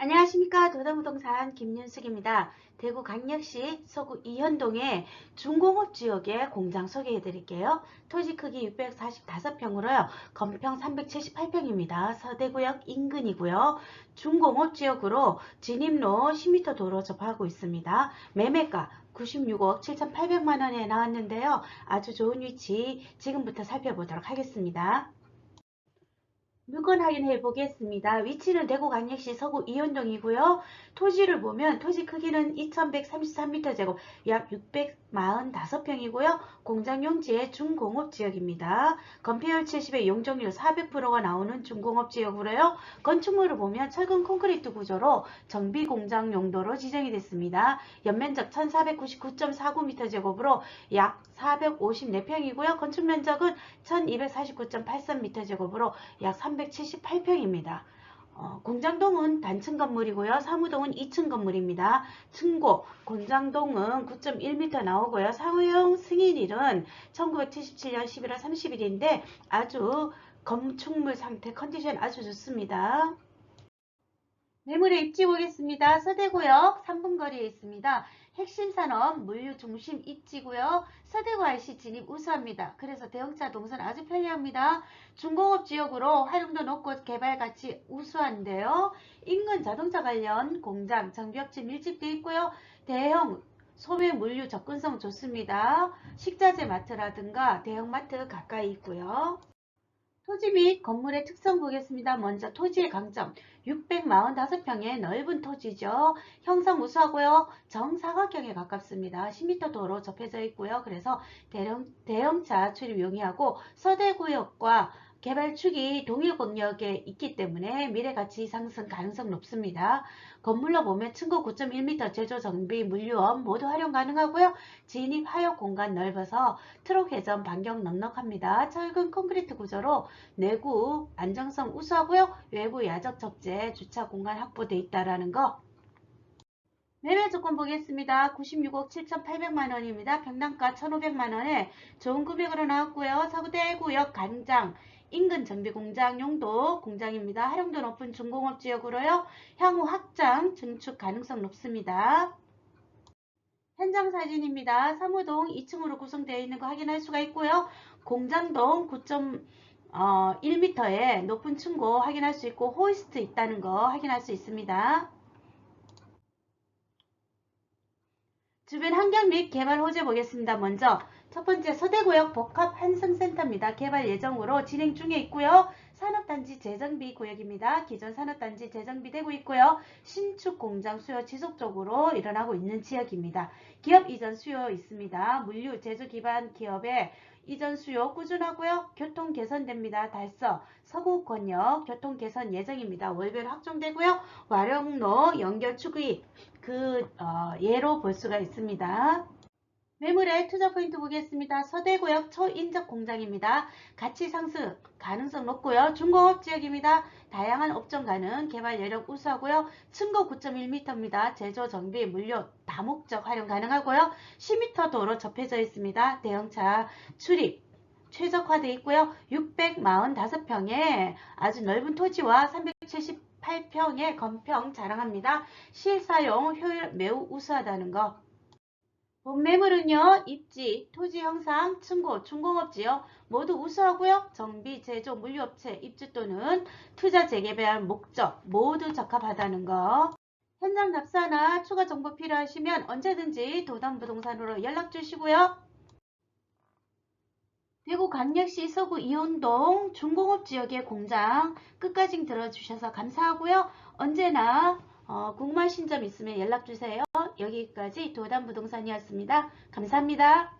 안녕하십니까 도담부동산 김윤숙입니다. 대구 강력시 서구 이현동의 중공업 지역의 공장 소개해 드릴게요. 토지 크기 645평으로요. 건평 378평입니다. 서대구역 인근이고요. 중공업 지역으로 진입로 10m 도로 접하고 있습니다. 매매가 96억 7,800만원에 나왔는데요. 아주 좋은 위치 지금부터 살펴보도록 하겠습니다. 물건 확인해 보겠습니다. 위치는 대구 강력시 서구 이현동이고요. 토지를 보면 토지 크기는 2133m2, 약 645평이고요. 공장 용지의 중공업 지역입니다. 건폐율 70에 용적률 400%가 나오는 중공업 지역으로요. 건축물을 보면 철근 콘크리트 구조로 정비 공장 용도로 지정이 됐습니다. 연면적 1499.49m2으로 약 454평이고요. 건축 면적은 1249.83m2으로 약 378평입니다. 어, 공장동은 단층 건물이고요. 사무동은 2층 건물입니다. 층고, 공장동은 9.1m 나오고요. 사후용 승인일은 1977년 11월 30일인데 아주 건축물 상태 컨디션 아주 좋습니다. 매물의 입지 보겠습니다. 서대구역 3분 거리에 있습니다. 핵심 산업 물류 중심 입지고요. 서대구 IC 진입 우수합니다. 그래서 대형차 동선 아주 편리합니다. 중공업 지역으로 활용도 높고 개발 가치 우수한데요. 인근 자동차 관련 공장, 정비업체 밀집되어 있고요. 대형 소매 물류 접근성 좋습니다. 식자재 마트라든가 대형마트 가까이 있고요. 토지 및 건물의 특성 보겠습니다. 먼저 토지의 강점 645평의 넓은 토지죠. 형성 우수하고요. 정사각형에 가깝습니다. 10m 도로 접해져 있고요. 그래서 대형, 대형차 출입 용이하고 서대구역과 개발축이 동일 권역에 있기 때문에 미래가치 상승 가능성 높습니다. 건물로 보면 층고 9.1m 제조 정비 물류업 모두 활용 가능하고요. 진입 하역 공간 넓어서 트럭 회전 반경 넉넉합니다. 철근 콘크리트 구조로 내구 안정성 우수하고요. 외부 야적 적재 주차 공간 확보돼 있다라는 거 매매 조건 보겠습니다. 96억 7,800만원입니다. 평당가 1,500만원에 좋은 금액으로 나왔고요. 서구대구역 간장 인근 정비공장 용도 공장입니다. 활용도 높은 중공업 지역으로요. 향후 확장, 증축 가능성 높습니다. 현장 사진입니다. 사무동 2층으로 구성되어 있는 거 확인할 수가 있고요. 공장동 9.1m의 높은 층고 확인할 수 있고 호이스트 있다는 거 확인할 수 있습니다. 주변 환경 및 개발 호재 보겠습니다. 먼저 첫 번째 서대구역 복합 한성센터입니다. 개발 예정으로 진행 중에 있고요. 산업단지 재정비 구역입니다. 기존 산업단지 재정비되고 있고요. 신축 공장 수요 지속적으로 일어나고 있는 지역입니다. 기업 이전 수요 있습니다. 물류 제조 기반 기업의 이전 수요 꾸준하고요. 교통 개선됩니다. 달서 서구 권역 교통 개선 예정입니다. 월별 확정되고요. 와룡로 연결 추구이 그 어, 예로 볼 수가 있습니다. 매물의 투자 포인트 보겠습니다. 서대구역 초인접 공장입니다. 가치 상승 가능성 높고요. 중공업 지역입니다. 다양한 업종 가능 개발 여력 우수하고요. 층고 9.1m입니다. 제조 정비 물류 다목적 활용 가능하고요. 10m 도로 접해져 있습니다. 대형차 출입 최적화되어 있고요. 645평의 아주 넓은 토지와 378평의 건평 자랑합니다. 실사용 효율 매우 우수하다는 거 본 매물은요, 입지, 토지 형상, 층고, 중공업지요 모두 우수하고요. 정비, 제조, 물류업체, 입주 또는 투자 재개발 목적 모두 적합하다는 거. 현장 답사나 추가 정보 필요하시면 언제든지 도담부동산으로 연락 주시고요. 대구 강력시 서구 이온동 중공업 지역의 공장 끝까지 들어주셔서 감사하고요. 언제나 어, 궁금하신 점 있으면 연락 주세요. 여기까지 도담부동산이었습니다. 감사합니다.